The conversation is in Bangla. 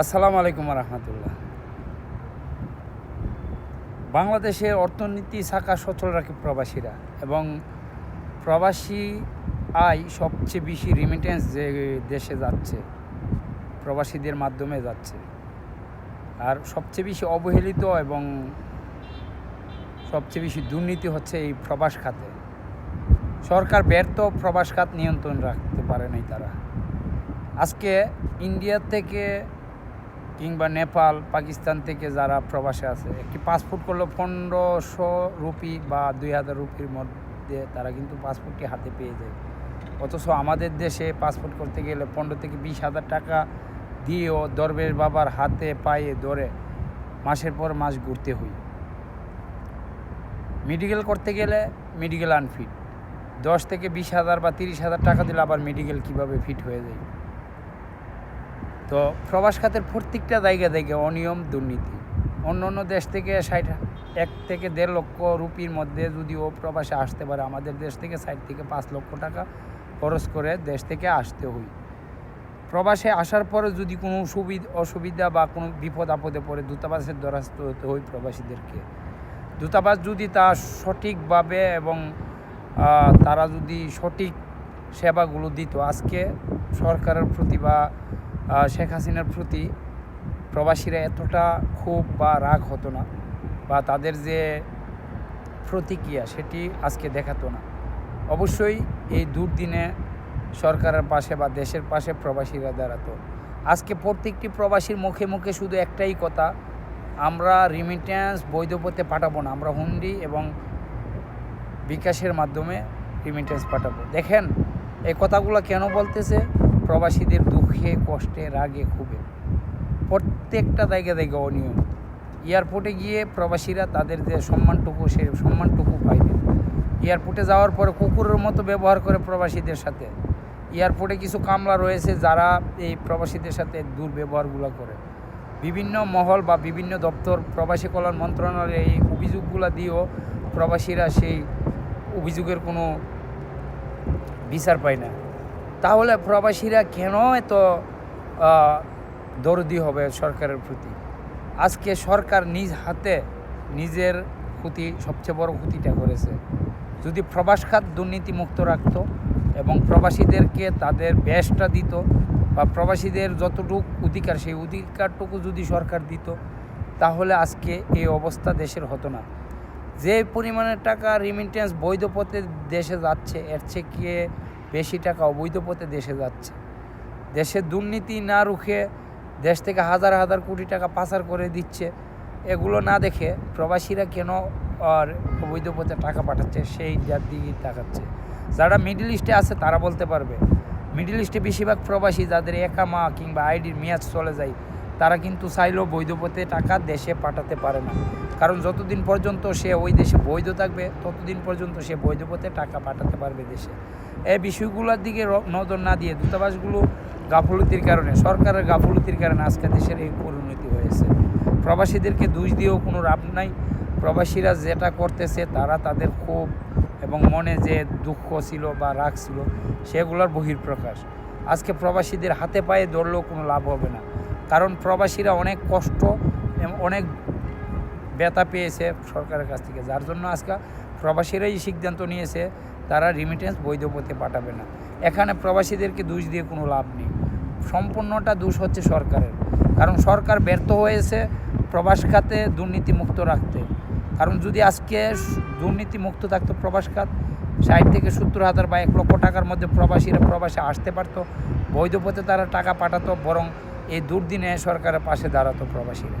আসসালামু আলাইকুম রহমতুল্লাহ। বাংলাদেশের অর্থনীতি, শাখা সচল রাখে প্রবাসীরা এবং প্রবাসী আয় সবচেয়ে বেশি রিমিটেন্স যে দেশে যাচ্ছে, প্রবাসীদের মাধ্যমে যাচ্ছে। আর সবচেয়ে বেশি অবহেলিত এবং সবচেয়ে বেশি দুর্নীতি হচ্ছে এই প্রবাস খাতে। সরকার ব্যর্থ প্রবাস খাত নিয়ন্ত্রণ রাখতে পারে নাই তারা। আজকে ইন্ডিয়া থেকে কিংবা নেপাল, পাকিস্তান থেকে যারা প্রবাসে আছে, একটি পাসপোর্ট করলে পনেরোশো রুপি বা দুই হাজার রুপির মধ্যে তারা কিন্তু পাসপোর্টটি হাতে পেয়ে যায়। অথচ আমাদের দেশে পাসপোর্ট করতে গেলে পনেরো থেকে বিশ হাজার টাকা দিয়েও দরবেশ বাবার হাতে, পায়ে ধরে মাসের পর মাস ঘুরতে হই মেডিকেল করতে গেলে মেডিকেল আনফিট দশ থেকে বিশ হাজার বা তিরিশ হাজার টাকা দিলে আবার মেডিকেল কীভাবে ফিট হয়ে যায়? তো প্রবাস খাতের প্রত্যেকটা জায়গা থেকে অনিয়ম দুর্নীতি। অন্য অন্য দেশ থেকে ষাট এক থেকে দেড় লক্ষ রুপির মধ্যে যদি ও প্রবাসে আসতে পারে আমাদের দেশ থেকে ষাট থেকে পাঁচ লক্ষ টাকা খরচ করে দেশ থেকে আসতে হই প্রবাসে আসার পরে যদি কোনো সুবিধা অসুবিধা বা কোনো বিপদ আপদে পড়ে দূতাবাসের দ্বারস্থ হতে হয় প্রবাসীদেরকে। দূতাবাস যদি তা সঠিকভাবে এবং তারা যদি সঠিক সেবাগুলো দিত আজকে সরকারের প্রতি বা আহ, শেখ হাসিনার প্রতি প্রবাসীরা এতটা ক্ষোভ বা রাগ হতো না বা তাদের যে প্রতিক্রিয়া সেটি আজকে দেখাতো না। অবশ্যই এই দুর্দিনে সরকারের পাশে বা দেশের পাশে প্রবাসীরা দাঁড়াতো। আজকে প্রত্যেকটি প্রবাসীর মুখে মুখে শুধু একটাই কথা, আমরা রিমিটেন্স বৈধ পথে পাঠাবো না, আমরা হুন্ডি এবং বিকাশের মাধ্যমে রিমিটেন্স পাঠাবো। দেখেন, এই কথাগুলো কেন বলতেছে? প্রবাসীদের দুঃখে, কষ্টে, রাগে, ক্ষোভে। প্রত্যেকটা জায়গা জায়গা অনিয়ম। এয়ারপোর্টে গিয়ে প্রবাসীরা তাদের যে সম্মানটুকু, সে সম্মানটুকু পাইবে। এয়ারপোর্টে যাওয়ার পরে কুকুরের মতো ব্যবহার করে প্রবাসীদের সাথে। এয়ারপোর্টে কিছু কামলা রয়েছে যারা এই প্রবাসীদের সাথে দুর্ব্যবহারগুলো করে। বিভিন্ন মহল বা বিভিন্ন দপ্তর, প্রবাসী কল্যাণ মন্ত্রণালয়ে এই অভিযোগগুলো দিয়েও প্রবাসীরা সেই অভিযোগের কোনো বিচার পায় না। তাহলে প্রবাসীরা কেন এত দরদি হবে সরকারের প্রতি? আজকে সরকার নিজ হাতে নিজের ক্ষতি, সবচেয়ে বড় ক্ষতিটা করেছে। যদি প্রবাস খাত দুর্নীতিমুক্ত রাখত এবং প্রবাসীদেরকে তাদের ব্যাসটা দিত বা প্রবাসীদের যতটুকু অধিকার, সেই অধিকারটুকু যদি সরকার দিত, তাহলে আজকে এই অবস্থা দেশের হতো না। যে পরিমাণের টাকা রিমিটেন্স বৈধ পথে দেশে যাচ্ছে, এর থেকে বেশি টাকা অবৈধ পথে দেশে যাচ্ছে। দেশে দুর্নীতি না রুখে দেশ থেকে হাজার হাজার কোটি টাকা পাচার করে দিচ্ছে। এগুলো না দেখে প্রবাসীরা কেন আর অবৈধ পথে টাকা পাঠাচ্ছে সেই যার দিকে তাকাচ্ছে। যারা মিডল ইস্টে আছে, তারা বলতে পারবে, মিডল ইস্টে বেশিরভাগ প্রবাসী যাদের একা মা কিংবা আইডির মেয়াদ চলে যায় তারা কিন্তু চাইলেও বৈধ পথে টাকা দেশে পাঠাতে পারে না। কারণ যতদিন পর্যন্ত সে ওই দেশে বৈধ থাকবে, ততদিন পর্যন্ত সে বৈধ পথে টাকা পাঠাতে পারবে দেশে। এই বিষয়গুলোর দিকে নজর না দিয়ে দূতাবাসগুলো গাফলতির কারণে, সরকারের গাফলতির কারণে আজকে দেশের এই পরিণতি হয়েছে। প্রবাসীদেরকে দোষ দিয়েও কোনো লাভ নাই। প্রবাসীরা যেটা করতেছে তারা তাদের ক্ষোভ এবং মনে যে দুঃখ ছিল বা রাগ ছিল, সেগুলোর বহির্প্রকাশ আজকে প্রবাসীদের হাতে পায়ে ধরলেও কোনো লাভ হবে না। কারণ প্রবাসীরা অনেক কষ্ট অনেক ব্যথা পেয়েছে সরকারের কাছ থেকে। যার জন্য আজকে প্রবাসীরাই সিদ্ধান্ত নিয়েছে তারা রিমিটেন্স বৈধ পথে পাঠাবে না। এখানে প্রবাসীদেরকে দোষ দিয়ে কোনো লাভ নেই। সম্পূর্ণটা দোষ হচ্ছে সরকারের। কারণ সরকার ব্যর্থ হয়েছে প্রবাস খাতে দুর্নীতিমুক্ত রাখতে। কারণ যদি আজকে দুর্নীতি মুক্ত থাকতো প্রবাস খাত, ষাট থেকে সত্তর হাজার বা এক লক্ষ টাকার মধ্যে প্রবাসীরা প্রবাসে আসতে পারতো। বৈধ পথে তারা টাকা পাঠাতো, বরং এই দুর্দিনে সরকারের পাশে দাঁড়াতো প্রবাসীরা।